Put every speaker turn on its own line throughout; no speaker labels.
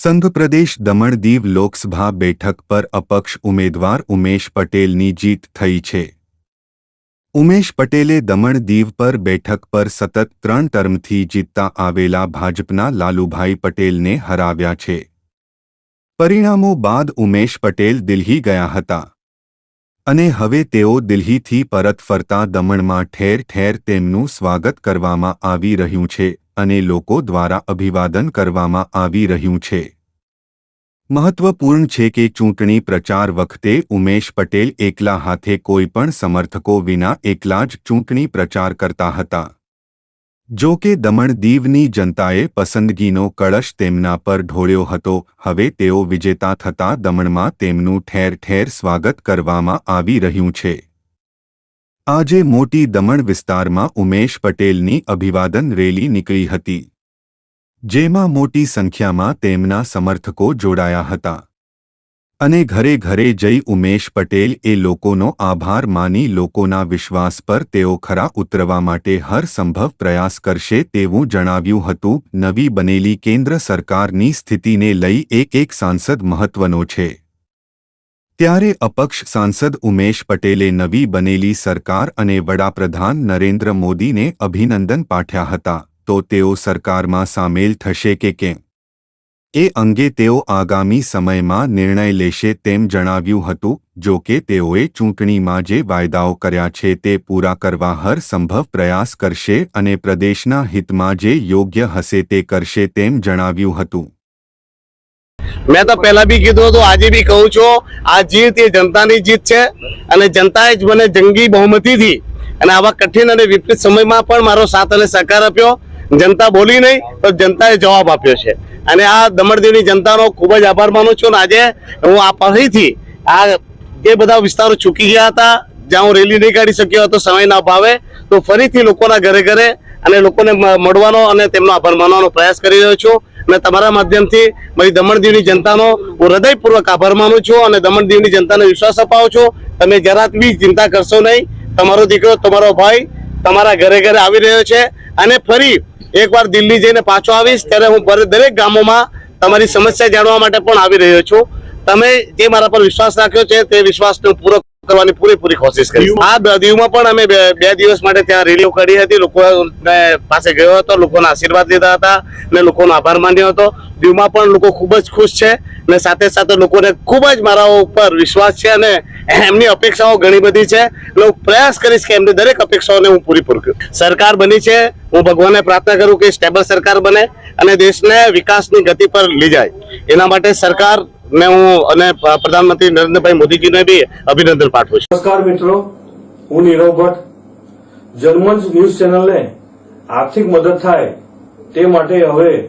સંઘ પ્રદેશ દમણ દીવ લોકસભા બેઠક પર અપક્ષ ઉમેદવાર ઉમેશ પટેલની જીત થઈ છે. ઉમેશ પટેલે દમણ દીવ પર બેઠક પર સતત ત્રણ ટર્મથી જીતતા આવેલા ભાજપના લાલુભાઈ પટેલને હરાવ્યા છે. પરિણામો બાદ ઉમેશ પટેલ દિલ્હી ગયા હતા. અને હવે તેઓ દિલ્હીથી પરત ફરતા દમણમાં ઠેર ઠેર તેમનું સ્વાગત કરવામાં આવી રહ્યું છે અને લોકો દ્વારા અભિવાદન કરવામાં આવી રહ્યું છે. મહત્વપૂર્ણ છે કે ચૂંટણી પ્રચાર વખતે ઉમેશ પટેલ એકલા હાથે કોઈ પણ સમર્થકો વિના એકલા જ ચૂંટણી પ્રચાર કરતા હતા. જો કે દમણ દીવની જનતાએ પસંદગીનો કળશ તેમના પર ઢોળ્યો હતો, હવે તેઓ વિજેતા થતા દમણમાં તેમનું ઠેર ઠેર સ્વાગત કરવામાં આવી રહ્યું છે. આજે મોટી દમણ વિસ્તારમાં ઉમેશ પટેલની અભિવાદન રેલી નીકળી હતી. જેમાં મોટી સંખ્યામાં તેમના સમર્થકો જોડાયા હતા. અને ઘરે ઘરે જઈ ઉમેશ પટેલ એ લોકોનો આભાર માની લોકોના વિશ્વાસ પર તેઓ ખરા ઉતરવા માટે હરસંભવ પ્રયાસ કરશે તેવું જણાવ્યું હતું. નવી બનેલી કેન્દ્ર સરકારની સ્થિતિને લઈ એક એક સાંસદ મહત્વનો છે. ત્યારે અપક્ષ સાંસદ ઉમેશ પટેલે નવી બનેલી સરકાર અને વડાપ્રધાન નરેન્દ્ર મોદીને અભિનંદન પાઠ્યા હતા. તો તેઓ સરકારમાં સામેલ થશે કે કેમ? એ અંગે તેઓ આગામી સમયમાં નિર્ણય લેશે તેમ જણાવ્યું હતું, જો કે તેઓએ ચૂંટણીમાં જે વાયદાઓ કર્યા છે તે પૂરા કરવા હર સંભવ પ્રયાસ કરશે અને પ્રદેશના હિતમાં જે યોગ્ય હશે તે કરશે તેમ જણાવ્યું હતું.
મેં તો પહેલા બી કીધું હતું, આજે બી કહું છું, આ જીત એ જનતાની જીત છે અને જનતાએ જ મને જંગી બહુમતીથી અને આવા કઠિન અને વિપરીત સમયમાં પણ મારો સાથ અને સહકાર આપ્યો. જનતા બોલી નહીં, તો જનતાએ જવાબ આપ્યો છે. અને આ દમણદીવની જનતાનો ખૂબ જ આભાર માનું છું. અને આજે હું આ ફરીથી આ જે બધા વિસ્તારો ચૂકી ગયા હતા, જ્યાં હું રેલી નહીં કાઢી શક્યો હતો સમયના અભાવે, તો ફરીથી લોકોના ઘરે ઘરે અને લોકોને મળવાનો અને તેમનો આભાર માનવાનો પ્રયાસ કરી રહ્યો છું. અને તમારા માધ્યમથી મારી દમણ દીવની જનતાનો હું હૃદયપૂર્વક આભાર માનું છું અને દમણ દીવની જનતાને વિશ્વાસ અપાવું છું. તમે જરાક બી ચિંતા કરશો નહીં. તમારો દીકરો, તમારો ભાઈ તમારા ઘરે ઘરે આવી રહ્યો છે. અને ફરી એકવાર દિલ્હી જઈને પાછો આવીશ, ત્યારે હું દરેક ગામોમાં તમારી સમસ્યા જાણવા માટે પણ આવી રહ્યો છું. તમે જે મારા પર વિશ્વાસ રાખ્યો છે તે વિશ્વાસને પૂરો કરવાની પૂરેપૂરી કોશિશ કરી આ દીવમાં પણ અમે બે દિવસ માટે ત્યાં રેલીઓ કરી હતી. લોકો પાસે ગયો હતો લોકોના આશીર્વાદ લીધા હતા અને લોકોનો આભાર માન્યો હતો. દીવમાં પણ લોકો ખૂબ જ ખુશ છે અને સાથે સાથે લોકોને ખૂબ જ મારા ઉપર વિશ્વાસ છે અને એમની અપેક્ષાઓ ઘણી બધી છે. એટલે હું પ્રયાસ કરીશ કે એમની દરેક અપેક્ષાઓને હું પૂરી પૂરી કરું. સરકાર બની છે. હું ભગવાનને પ્રાર્થના કરું કે સ્ટેબલ સરકાર બને અને દેશને વિકાસની ગતિ પર લઈ જાય. એના માટે સરકાર અને પ્રધાનમંત્રી નરેન્દ્રભાઈ મોદીજીને બી અભિનંદન પાઠવું છું.
નમસ્કાર મિત્રો, હું નીરવ ભટ્ટ. જર્મન્સ ન્યૂઝ ચેનલને આર્થિક મદદ થાય તે માટે હવે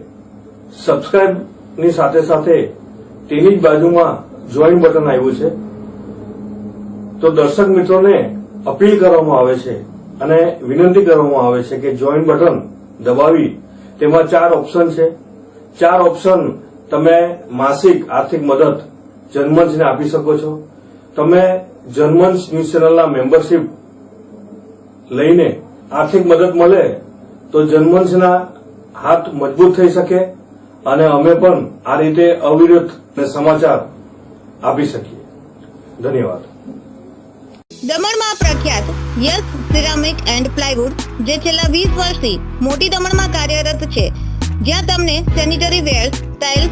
સબસ્ક્રાઇબની સાથે સાથે તેની જ બાજુમાં જોઈન બટન આવ્યું છે. તો દર્શક મિત્રોને અપીલ કરવામાં આવે છે અને વિનંતી કરવામાં આવે છે કે જોઈન બટન દબાવી. તેમાં ચાર ઓપ્શન છે. ચાર ઓપ્શન તમે માસિક આર્થિક મદદ જન્મંચને આપી શકો છો. તમે જર્મન્સ ન્યૂઝ ચેનલના મેમ્બરશીપ લઈને આર્થિક મદદ મળે તો જર્મન્સના હાથ મજબૂત થઈ શકે અને અમે પણ આ રીતે અવિરત સમાચાર આપી શકીએ. ધન્યવાદ.
દમણમાં પ્રખ્યાત યસ સિરામિક એન્ડ પ્લાયવુડ, જે છેલ્લા વીસ વર્ષથી મોટી દમણમાં કાર્યરત છે. જ્યાં તમને sanitary ware, tiles